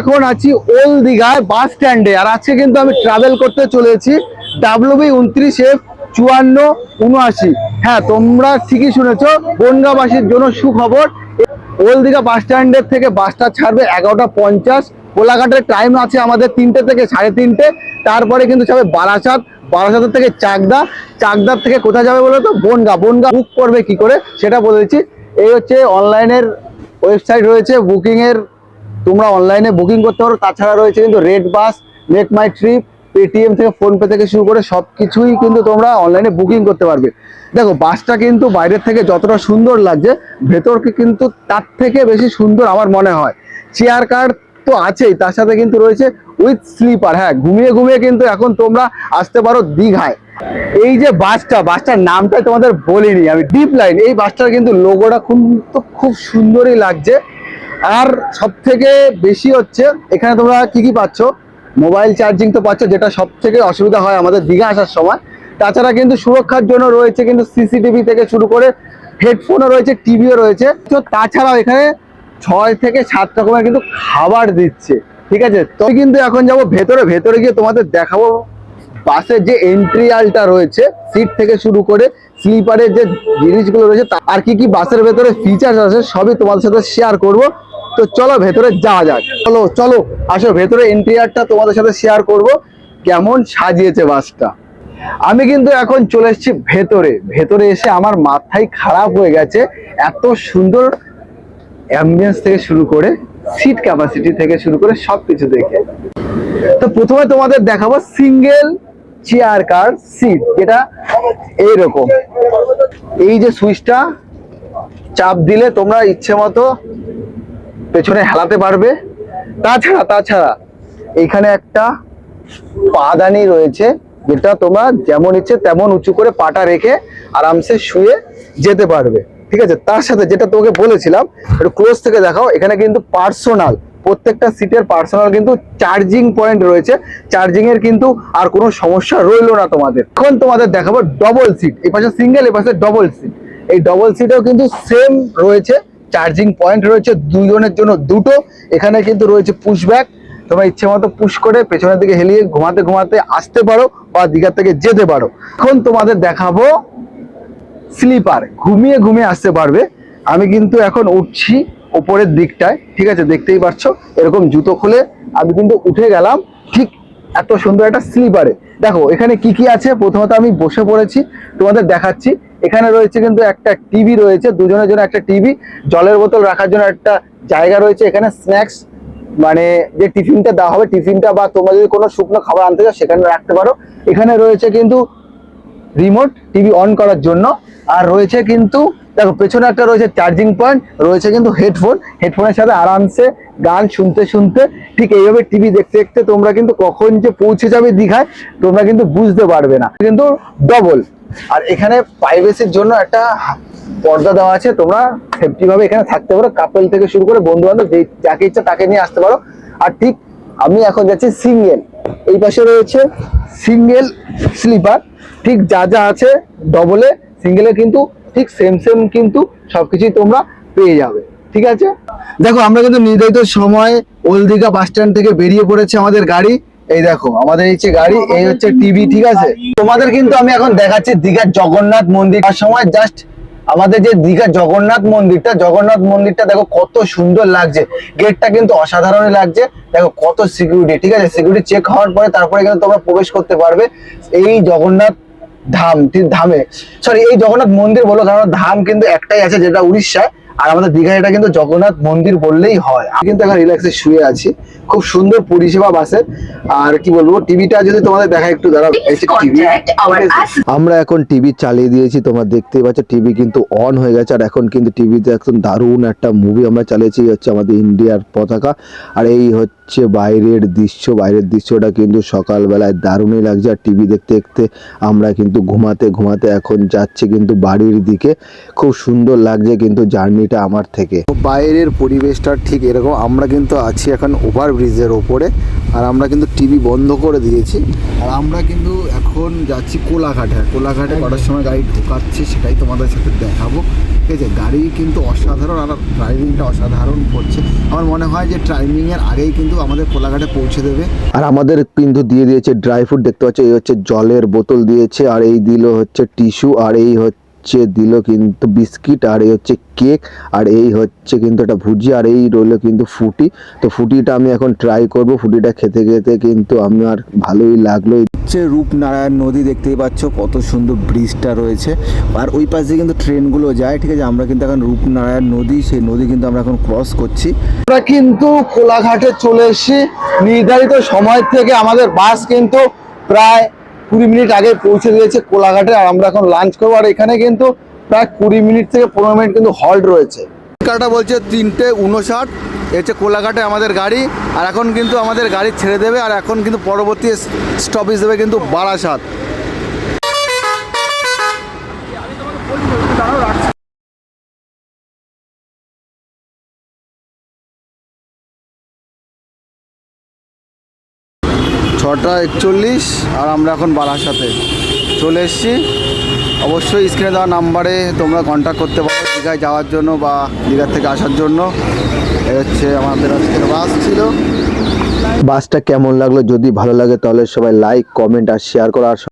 এখন আছি ওল দীঘায় বাস স্ট্যান্ডে। আর আজকে কিন্তু আমি ট্রাভেল করতে চলেছি ডাব্লিউবি উনত্রিশ এফ চুয়ান্ন উনআশি। হ্যাঁ তোমরা ঠিকই শুনেছো, বনগাঁবাসীর জন্য সুখবর। ওল্ড দীঘা বাস স্ট্যান্ডের থেকে বাসটা ছাড়বে এগারোটা পঞ্চাশ। কোলাঘাটের টাইম আছে আমাদের তিনটে থেকে সাড়ে তিনটে। তারপরে কিন্তু যাবে বারাসাত। বারাসাতের থেকে চাকদা। চাকদার থেকে কোথায় যাবে বলো তো? বনগা। বনগা বুক করবে কি করে? সেটা বলেছি এই হচ্ছে অনলাইনের ওয়েবসাইট রয়েছে বুকিং এর তোমরা অনলাইনে বুকিং করতে পারো। তাছাড়া রয়েছে কিন্তু red bus make my trip Paytm থেকে ফোনপে থেকে শুরু করে সব কিছুই কিন্তু তোমরা অনলাইনে বুকিং করতে পারবে। দেখো বাসটা কিন্তু বাইরের থেকে যতটা সুন্দর লাগছে, ভেতরকে কিন্তু তার থেকে বেশি সুন্দর আমার মনে হয়। চেয়ার কার তো আছেই, তার সাথে কিন্তু রয়েছে উইথ স্লিপার হ্যাঁ ঘুমিয়ে ঘুমিয়ে কিন্তু এখন তোমরা আসতে পারো দীঘায়। এই যে বাসটা বাসটার নামটাই তোমাদের বলিনি আমি। ডিপ লাইন এই বাসটার কিন্তু লোগোটা খুব, তো খুব সুন্দরই লাগছে। আর সব থেকে বেশি হচ্ছে, এখানে তোমরা কি কি পাচ্ছ? মোবাইল চার্জিং তো পাচ্ছ, যেটা সব থেকে অসুবিধা হয় আমাদের দীঘা আসার সময়। তাছাড়া কিন্তু সুরক্ষার জন্য রয়েছে কিন্তু সিসিটিভি থেকে শুরু করে হেডফোনও রয়েছে, টিভিও রয়েছে। তো তাছাড়াও এখানে ছয় থেকে সাত রকমের কিন্তু খাবার দিচ্ছে, ঠিক আছে? তো কিন্তু এখন যাব ভেতরে ভেতরে গিয়ে তোমাদের দেখাবো। বাসের যে এন্ট্রিয়ালটা রয়েছে সিট থেকে শুরু করে স্লিপারের যে জিনিসগুলো রয়েছে আর কি কি বাসের ভেতরে ফিচার্স আছে, সবই তোমাদের সাথে শেয়ার করব। তো চলো ভেতরে যাওয়া যাক। চলো চলো, আসো, ভেতরে এন্ট্রিয়ারটা তোমাদের সাথে শেয়ার করব। কেমন সাজিয়েছে বাসটা। আমি কিন্তু এখন চলে এসেছি ভেতরে। ভেতরে এসে আমার মাথায় খারাপ হয়ে গেছে। এত সুন্দর অ্যাম্বিয়েন্স থেকে শুরু করে সিট ক্যাপাসিটি থেকে শুরু করে সবকিছু দেখে। তো প্রথমে তোমাদের দেখাবো সিঙ্গেল চেয়ার কার সিট যেটা এইরকম। এই যে সুইচটা চাপ দিলে তোমরা ইচ্ছে মতো পেছনে হেলাতে পারবে। তাছাড়া তাছাড়া এখানে একটা পাদানি রয়েছে, যেটা তোমরা যেমন ইচ্ছে তেমন উঁচু করে পাটা রেখে আরামসে শুয়ে যেতে পারবে। ঠিক আছে? তার সাথে যেটা তোমাকে বলেছিলাম, একটু ক্লোজ থেকে দেখাও, এখানে কিন্তু পার্সোনাল প্রত্যেকটা সিটের পার্সোনাল কিন্তু চার্জিং পয়েন্ট রয়েছে। চার্জিং এর কিন্তু আর কোনো সমস্যা রইল না তোমাদের। এখন তোমাদের দেখাবো ডবল সিট এই পাশে সিঙ্গেল এই পাশে ডবল সিট এই ডবল সিটেও কিন্তু সেম রয়েছে। চার্জিং পয়েন্ট রয়েছে দুজনের জন্য দুটো। এখানে কিন্তু রয়েছে পুশব্যাক তোমরা ইচ্ছে মতো পুশ করে পেছনের দিকে হেলিয়ে ঘুমাতে ঘুমাতে আসতে পারো বা দীঘা থেকে যেতে পারো। এখন তোমাদের দেখাবো স্লিপার ঘুমিয়ে ঘুমিয়ে আসতে পারবে। আমি কিন্তু এখন উঠছি ওপরের দিকটায়, ঠিক আছে? দেখতেই পাচ্ছ এরকম জুতো খুলে আমি কিন্তু উঠে গেলাম, ঠিক এত সুন্দর একটা স্লিপারে দেখো, এখানে কি কি আছে? প্রথমত আমি বসে পড়েছি, তোমাদের দেখাচ্ছি। এখানে রয়েছে কিন্তু একটা টিভি রয়েছে, দুজনের জন্য একটা টিভি জলের বোতল রাখার জন্য একটা জায়গা রয়েছে, এখানে স্ন্যাক্স মানে যে টিফিনটা দেওয়া হবে টিফিনটা বা তোমরা যদি কোনো শুকনো খাবার আনতে চাও, সেখানে রাখতে পারো। এখানে রয়েছে কিন্তু রিমোট টিভি অন করার জন্য, আর রয়েছে কিন্তু দেখো, পেছনে একটা রয়েছে চার্জিং পয়েন্ট রয়েছে কিন্তু হেডফোন হেডফোনের সাথে আরামসে গান শুনতে শুনতে, ঠিক এইভাবে টিভি দেখতে দেখতে তোমরা কিন্তু কখন যে পৌঁছে যাবে দীঘায়, তোমরা কিন্তু বুঝতে পারবে না। কিন্তু ডবল আর এখানে প্রাইভেসির জন্য একটা পর্দা দেওয়া আছে, তোমরা সেফটি ভাবে এখানে থাকতে পারো কাপেল থেকে শুরু করে বন্ধু বান্ধব যে যাকে ইচ্ছা তাকে নিয়ে আসতে পারো। আর ঠিক আমি এখন যাচ্ছি সিঙ্গেল এই পাশে রয়েছে সিঙ্গেল স্লিপার ঠিক যা যা আছে ডবলে সিঙ্গেলে কিন্তু ঠিক সেম সেম কিন্তু সবকিছুই তোমরা পেয়ে যাবে, ঠিক আছে? দেখো, আমরা কিন্তু নির্ধারিত সময় ওল্ড দীঘা বাস স্ট্যান্ড থেকে বেরিয়ে পড়েছে আমাদের গাড়ি। এই দেখো, আমাদের এই যে গাড়ি, এই হচ্ছে টিভি, ঠিক আছে? তোমাদের কিন্তু আমি এখন দেখাচ্ছি দীঘার জগন্নাথ মন্দির। সময় জাস্ট আমাদের যে দীঘার জগন্নাথ মন্দিরটা জগন্নাথ মন্দিরটা দেখো কত সুন্দর লাগছে। গেটটা কিন্তু অসাধারণই লাগছে। দেখো, কত সিকিউরিটি ঠিক আছে? সিকিউরিটি চেক হওয়ার পরে তারপরে কিন্তু তোমরা প্রবেশ করতে পারবে। এই জগন্নাথ ধাম ধামে। সরি এই জগন্নাথ মন্দির বলো কারণ ধাম কিন্তু একটাই আছে যেটা উড়িষ্যায়। আর আমাদের দীঘায় এটা কিন্তু জগন্নাথ মন্দির বললেই হয়। আমি কিন্তু এখন রিল্যাক্সে শুয়ে আছি। খুব সুন্দর পরিষেবা বাসের। আর কি বলব টিভিটা যদি তোমাদের দেখা একটু দাঁড়াও। টিভি আমরা এখন টিভি চালিয়ে দিয়েছি তোমরা দেখতেই পাচ্ছ টিভি কিন্তু অন হয়ে গেছে। আর এখন কিন্তু টিভিতে একদম দারুণ একটা মুভি আমরা চালিয়েছি হচ্ছে আমাদের ইন্ডিয়ার পতাকা। আর এই হচ্ছে বাইরের দৃশ্য বাইরের দৃশ্যটা কিন্তু সকালবেলায় দারুণই লাগছে। আর টিভি দেখতে দেখতে আমরা কিন্তু ঘুমাতে ঘুমাতে এখন যাচ্ছি কিন্তু বাড়ির দিকে। খুব সুন্দর লাগছে কিন্তু জার্নিটা আমার থেকে। বাইরের পরিবেশটা ঠিক এরকম। আমরা কিন্তু আছি এখন ওভার ব্রিজের ওপরে আর আমরা কিন্তু টিভি বন্ধ করে দিয়েছি। আর আমরা কিন্তু এখন যাচ্ছি কোলাঘাটে। কোলাঘাটে কটার সময় গাড়ি ঢোকাচ্ছি সেটাই তোমাদের সাথে দেখাবো। ঠিক আছে? গাড়ি কিন্তু অসাধারণ আর ড্রাইভিংটা অসাধারণ করছে। আমার মনে হয় যে ট্রাইমিংয়ের আগেই কিন্তু আমাদের কোলাঘাটে পৌঁছে দেবে। আর আমাদের কিন্তু দিয়ে দিয়েছে ড্রাই ফ্রুট দেখতে পাচ্ছ? এই হচ্ছে জলের বোতল দিয়েছে আর এই দিল হচ্ছে টিস্যু আর এই হচ্ছে দিল কিন্তু বিস্কিট, আর এই হচ্ছে কেক, আর এই হচ্ছে কিন্তু একটা ভুজি, আর এই রইল কিন্তু ফুটি। তো ফুটিটা আমি এখন ট্রাই করব, ফুটিটা খেতে খেতে কিন্তু আমার ভালোই লাগল। হচ্ছে রূপনারায়ণ নদী দেখতেই পাচ্ছ, কত সুন্দর ব্রিজটা রয়েছে। আর ওই পাশে কিন্তু ট্রেনগুলো যায়, ঠিক আছে? আমরা কিন্তু এখন রূপনারায়ণ নদী, সেই নদী কিন্তু আমরা এখন ক্রস করছি। আমরা কিন্তু কোলাঘাটে চলে এসেছি। নির্ধারিত সময় থেকে আমাদের বাস কিন্তু প্রায় কুড়ি মিনিট আগে পৌঁছে দিয়েছে কোলাঘাটে, আর আমরা এখন লাঞ্চ করব। আর এখানে কিন্তু প্রায় কুড়ি মিনিট থেকে পনেরো মিনিট কিন্তু হল্ট রয়েছে। কাটা বলছে তিনটে উনষাট হচ্ছে কোলাঘাটে আমাদের গাড়ি, আর এখন কিন্তু আমাদের গাড়ি ছেড়ে দেবে, আর এখন কিন্তু পরবর্তী স্টপেজ দেবে কিন্তু বারাসাত। ছটা একচল্লিশ আর আমরা এখন বারাসাতে। চলে এসেছি। অবশ্যই স্ক্রিনে দেওয়া নাম্বারে তোমরা কন্ট্যাক্ট করতে পারো দীঘায় যাওয়ার জন্য বা দীঘার থেকে আসার জন্য। এ হচ্ছে আমাদের আজকের বাস ছিল। বাসটা কেমন লাগল? যদি ভালো লাগে তাহলে সবাই লাইক কমেন্ট আর শেয়ার করো। আর